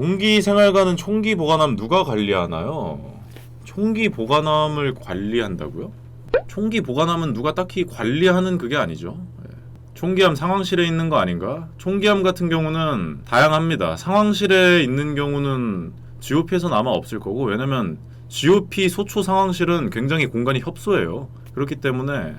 동기 생활관은 총기 보관함 누가 관리하나요? 총기 보관함을 관리한다고요? 총기 보관함은 누가 딱히 관리하는 그게 아니죠. 예. 총기함 상황실에 있는 거 아닌가? 총기함 같은 경우는 다양합니다. 상황실에 있는 경우는 GOP에서는 아마 없을 거고 왜냐면 GOP 소초 상황실은 굉장히 공간이 협소해요. 그렇기 때문에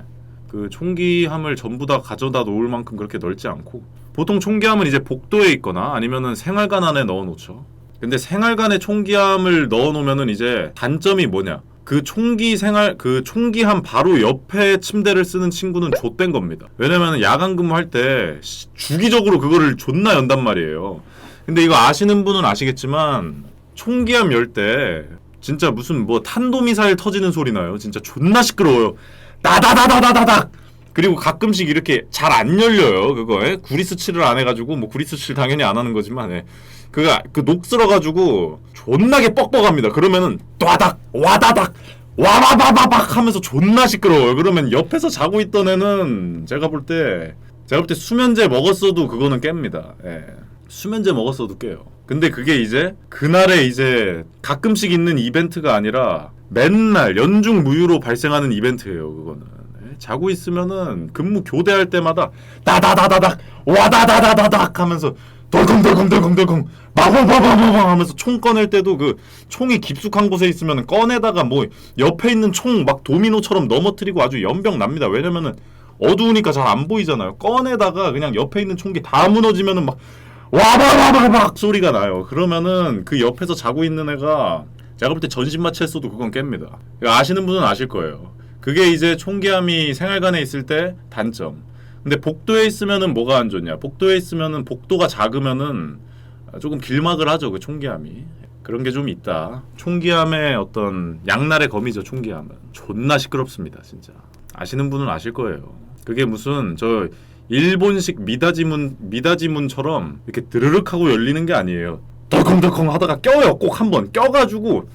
그 총기함을 전부 다 가져다 놓을 만큼 그렇게 넓지 않고 보통 총기함은 이제 복도에 있거나 아니면은 생활관 안에 넣어 놓죠. 근데 생활관에 총기함을 넣어 놓으면은 이제 단점이 뭐냐? 그 총기 생활 그 총기함 바로 옆에 침대를 쓰는 친구는 좆된 겁니다. 왜냐면 야간 근무할 때 시- 주기적으로 그거를 존나 연단 말이에요. 근데 이거 아시는 분은 아시겠지만 총기함 열 때 진짜 무슨 뭐 탄도미사일 터지는 소리 나요. 진짜 존나 시끄러워요. 다다다다다다닥 그리고 가끔씩 이렇게 잘 안 열려요. 그거에 구리스 칠을 안 해가지고 뭐 구리스 칠 당연히 안 하는 거지만 예. 그거 그 녹슬어가지고 존나게 뻑뻑합니다. 그러면은 또다닥 와다닥 와바바바박 하면서 존나 시끄러워요. 그러면 옆에서 자고 있던 애는 제가 볼 때 제가 볼 때 수면제 먹었어도 그거는 깹니다. 예. 수면제 먹었어도 깨요. 근데 그게 이제 그날에 이제 가끔씩 있는 이벤트가 아니라 맨날 연중 무휴로 발생하는 이벤트예요. 그거는 예. 자고 있으면은 근무 교대할 때마다 다다다다닥 와다다다다닥 하면서 덜컹덜컹덜컹덜컹 마바바바바방 하면서 총 꺼낼 때도 그 총이 깊숙한 곳에 있으면 꺼내다가 뭐 옆에 있는 총 막 도미노처럼 넘어뜨리고 아주 연병 납니다. 왜냐면은 어두우니까 잘 안 보이잖아요. 꺼내다가 그냥 옆에 있는 총기 다 무너지면은 막 와바바바박 소리가 나요. 그러면은 그 옆에서 자고 있는 애가 제가 볼 때 전신 마취 했어도 그건 깹니다. 아시는 분은 아실 거예요. 그게 이제 총기함이 생활관에 있을 때 단점. 근데 복도에 있으면은 뭐가 안 좋냐? 복도에 있으면은 복도가 작으면은 조금 길막을 하죠 그 총기함이 그런 게 좀 있다. 총기함의 어떤 양날의 검이죠 총기함은 존나 시끄럽습니다 진짜 아시는 분은 아실 거예요. 그게 무슨 저 일본식 미다지문 미다지문처럼 이렇게 드르륵 하고 열리는 게 아니에요. 덜컹덜컹 하다가 껴요 꼭 한 번 껴가지고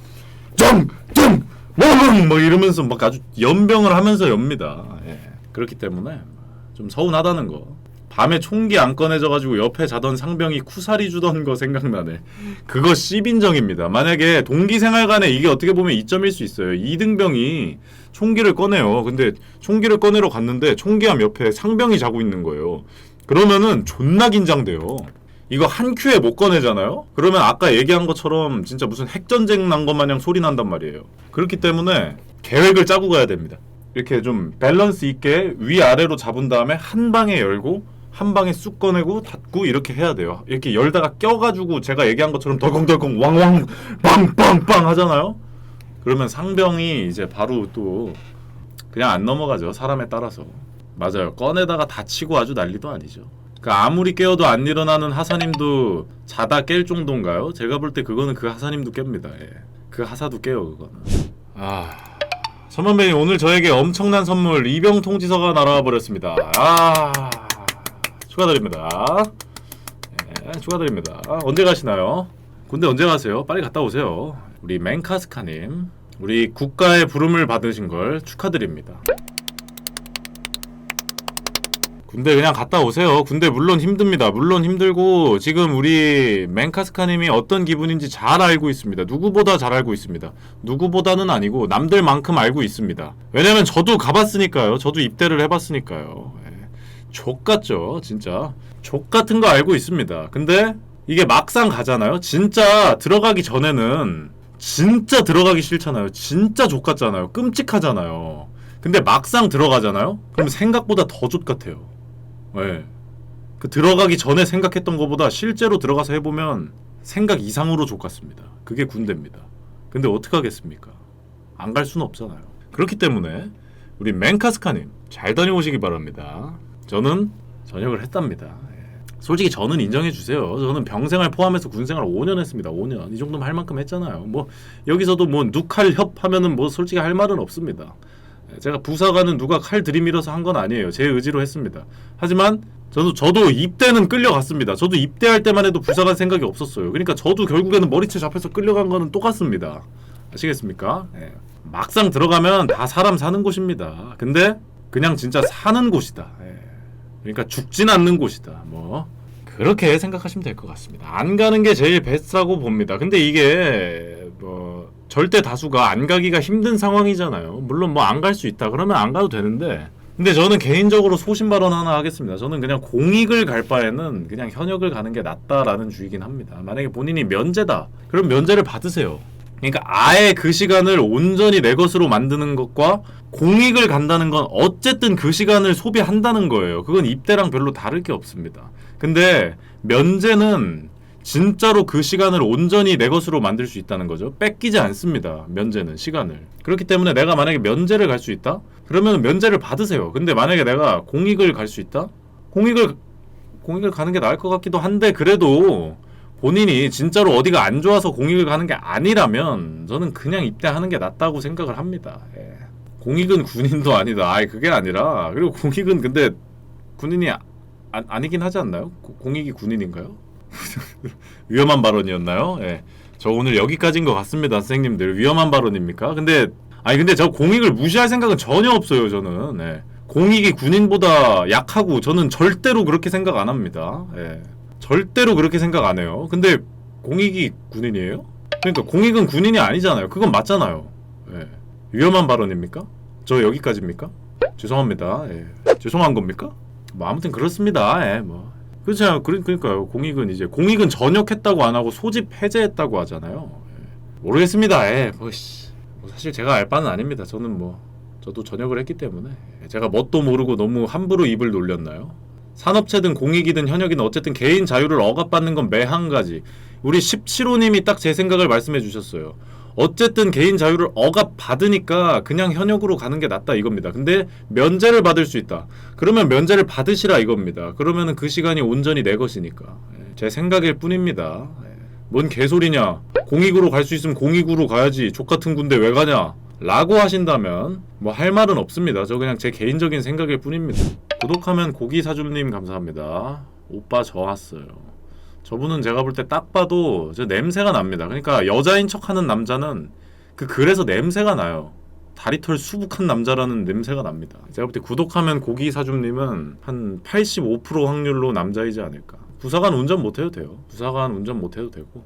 쩡쩡 멍멍 뭐 이러면서 막 아주 연병을 하면서 엽니다. 예. 그렇기 때문에 좀 서운하다는 거. 밤에 총기 안 꺼내져가지고 옆에 자던 상병이 쿠사리 주던 거 생각나네. 그거 씹인정입니다. 만약에 동기 생활관에 이게 어떻게 보면 이점일 수 있어요. 이등병이 총기를 꺼내요. 근데 총기를 꺼내러 갔는데 총기함 옆에 상병이 자고 있는 거예요. 그러면은 존나 긴장돼요. 이거 한 큐에 못 꺼내잖아요? 그러면 아까 얘기한 것처럼 진짜 무슨 핵전쟁 난 것 마냥 소리 난단 말이에요. 그렇기 때문에 계획을 짜고 가야 됩니다. 이렇게 좀 밸런스 있게 위아래로 잡은 다음에 한 방에 열고 한 방에 쑥 꺼내고 닫고 이렇게 해야 돼요. 이렇게 열다가 껴가지고 제가 얘기한 것처럼 덜컹덜컹 왕왕 빵빵빵 하잖아요. 그러면 상병이 이제 바로 또 그냥 안 넘어가죠. 사람에 따라서. 맞아요. 꺼내다가 다치고 아주 난리도 아니죠. 그러니까 아무리 깨어도 안 일어나는 하사님도 자다 깰 정도인가요? 제가 볼 때 그거는 그 하사님도 깹니다. 예. 그 하사도 깨요 그거는. 아 선만배님 오늘 저에게 엄청난 선물 이병 통지서가 날아와 버렸습니다. 아 축하드립니다. 예, 축하드립니다. 언제 가시나요? 군대 언제 가세요? 빨리 갔다 오세요. 우리 맹카스카님 우리 국가의 부름을 받으신 걸 축하드립니다. 군대 그냥 갔다 오세요. 군대 물론 힘듭니다. 물론 힘들고 지금 우리 맹카스카님이 어떤 기분인지 잘 알고 있습니다. 누구보다 잘 알고 있습니다. 누구보다는 아니고 남들만큼 알고 있습니다. 왜냐면 저도 가봤으니까요. 저도 입대를 해봤으니까요. 예. 족 같죠, 진짜. 족 같은 거 알고 있습니다. 근데 이게 막상 가잖아요. 진짜 들어가기 전에는 진짜 들어가기 싫잖아요. 진짜 족 같잖아요. 끔찍하잖아요. 근데 막상 들어가잖아요. 그럼 생각보다 더 족 같아요. 예. 그 들어가기 전에 생각했던 것보다 실제로 들어가서 해보면 생각 이상으로 족 같습니다. 그게 군대입니다. 근데 어떡하겠습니까? 안 갈 수는 없잖아요. 그렇기 때문에 우리 맹카스카님 잘 다녀오시기 바랍니다. 저는 전역을 했답니다. 예. 솔직히 저는 인정해 주세요. 저는 병생활 포함해서 군생활 5년 했습니다. 5년 이 정도면 할 만큼 했잖아요. 뭐 여기서도 뭐 누칼 협 하면은 뭐 솔직히 할 말은 없습니다. 예, 제가 부사관은 누가 칼 들이밀어서 한 건 아니에요. 제 의지로 했습니다. 하지만 저도 저도 입대는 끌려갔습니다. 저도 입대할 때만 해도 부사관 생각이 없었어요. 그러니까 저도 결국에는 머리채 잡혀서 끌려간 거는 똑같습니다. 아시겠습니까? 예. 막상 들어가면 다 사람 사는 곳입니다. 근데 그냥 진짜 사는 곳이다. 예. 그러니까 죽진 않는 곳이다. 뭐 그렇게 생각하시면 될 것 같습니다. 안 가는 게 제일 베스트라고 봅니다. 근데 이게 뭐 절대 다수가 안 가기가 힘든 상황이잖아요. 물론 뭐 안 갈 수 있다 그러면 안 가도 되는데 근데 저는 개인적으로 소신 발언 하나 하겠습니다. 저는 그냥 공익을 갈 바에는 그냥 현역을 가는 게 낫다라는 주의긴 합니다. 만약에 본인이 면제다. 그럼 면제를 받으세요. 그러니까 아예 그 시간을 온전히 내 것으로 만드는 것과 공익을 간다는 건 어쨌든 그 시간을 소비한다는 거예요. 그건 입대랑 별로 다를 게 없습니다. 근데 면제는 진짜로 그 시간을 온전히 내 것으로 만들 수 있다는 거죠. 뺏기지 않습니다. 면제는 시간을. 그렇기 때문에 내가 만약에 면제를 갈 수 있다? 그러면 면제를 받으세요. 근데 만약에 내가 공익을 갈 수 있다? 공익을 공익을 가는 게 나을 것 같기도 한데 그래도 본인이 진짜로 어디가 안 좋아서 공익을 가는 게 아니라면 저는 그냥 입대하는 게 낫다고 생각을 합니다. 예. 공익은 군인도 아니다. 아이 그게 아니라 그리고 공익은 근데 군인이 아, 아니긴 하지 않나요? 고- 공익이 군인인가요? 위험한 발언이었나요? 예. 저 오늘 여기까지인 것 같습니다, 선생님들. 위험한 발언입니까? 근데 아니 근데 저 공익을 무시할 생각은 전혀 없어요, 저는. 예. 공익이 군인보다 약하고 저는 절대로 그렇게 생각 안 합니다. 예. 절대로 그렇게 생각 안 해요. 근데 공익이 군인이에요? 그러니까 공익은 군인이 아니잖아요. 그건 맞잖아요. 예. 위험한 발언입니까? 저 여기까지입니까? 죄송합니다. 예. 죄송한 겁니까? 뭐 아무튼 그렇습니다. 예, 뭐 그러- 그러니까요. 공익은 이제 공익은 전역했다고 안 하고 소집 해제했다고 하잖아요. 예. 모르겠습니다. 예. 뭐, 씨. 뭐 사실 제가 알 바는 아닙니다. 저는 뭐 저도 전역을 했기 때문에 예. 제가 뭣도 모르고 너무 함부로 입을 놀렸나요? 산업체든 공익이든 현역이든 어쨌든 개인 자유를 억압받는 건 매한 가지. 우리 17호님이 딱 제 생각을 말씀해 주셨어요. 어쨌든 개인 자유를 억압받으니까 그냥 현역으로 가는 게 낫다 이겁니다. 근데 면제를 받을 수 있다. 그러면 면제를 받으시라 이겁니다. 그러면은 그 시간이 온전히 내 것이니까. 예, 제 생각일 뿐입니다. 예. 뭔 개소리냐. 공익으로 갈 수 있으면 공익으로 가야지. 족 같은 군대 왜 가냐. 라고 하신다면 뭐 할 말은 없습니다. 저 그냥 제 개인적인 생각일 뿐입니다. 구독하면 고기 사줌님 감사합니다. 오빠 저 왔어요. 저분은 제가 볼 때 딱 봐도 저 냄새가 납니다. 그러니까 여자인 척하는 남자는 그 그래서 냄새가 나요. 다리털 수북한 남자라는 냄새가 납니다. 제가 볼 때 구독하면 고기 사줌님은 한 85% 확률로 남자이지 않을까. 부사관 운전 못해도 돼요. 부사관 운전 못해도 되고.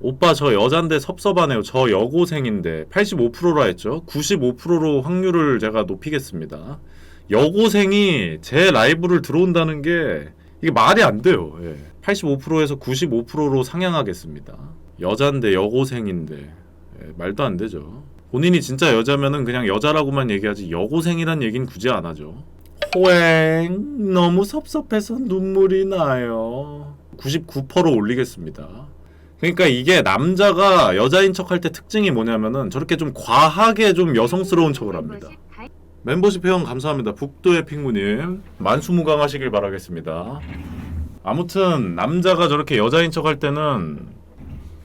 오빠 저 여잔데 섭섭하네요. 저 여고생인데 85%라 했죠. 95%로 확률을 제가 높이겠습니다. 여고생이 제 라이브를 들어온다는 게 이게 말이 안 돼요. 예. 85%에서 95%로 상향하겠습니다. 여잔데 여고생인데 예, 말도 안 되죠. 본인이 진짜 여자면은 그냥 여자라고만 얘기하지 여고생이란 얘기는 굳이 안 하죠. 호행 너무 섭섭해서 눈물이 나요. 99%로 올리겠습니다. 그러니까 이게 남자가 여자인 척할 때 특징이 뭐냐면은 저렇게 좀 과하게 좀 여성스러운 척을 합니다. 멤버십 회원 감사합니다. 북도의 핑구님 만수무강하시길 바라겠습니다. 아무튼 남자가 저렇게 여자인 척 할 때는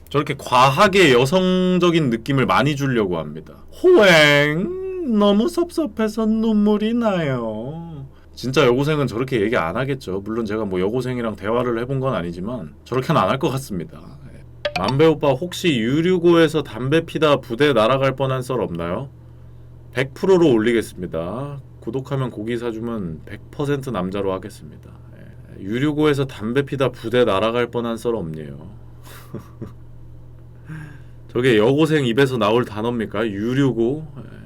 저렇게 과하게 여성적인 느낌을 많이 주려고 합니다. 호행 너무 섭섭해서 눈물이 나요. 진짜 여고생은 저렇게 얘기 안 하겠죠. 물론 제가 뭐 여고생이랑 대화를 해본 건 아니지만 저렇게는 안 할 것 같습니다. 예. 만배 오빠 혹시 유류고에서 담배 피다 부대 날아갈 뻔한 썰 없나요? 100%로 올리겠습니다. 구독하면 고기 사주면 100% 남자로 하겠습니다. 예. 유류고에서 담배 피다 부대 날아갈 뻔한 썰 없네요. 저게 여고생 입에서 나올 단어입니까? 유류고. 예.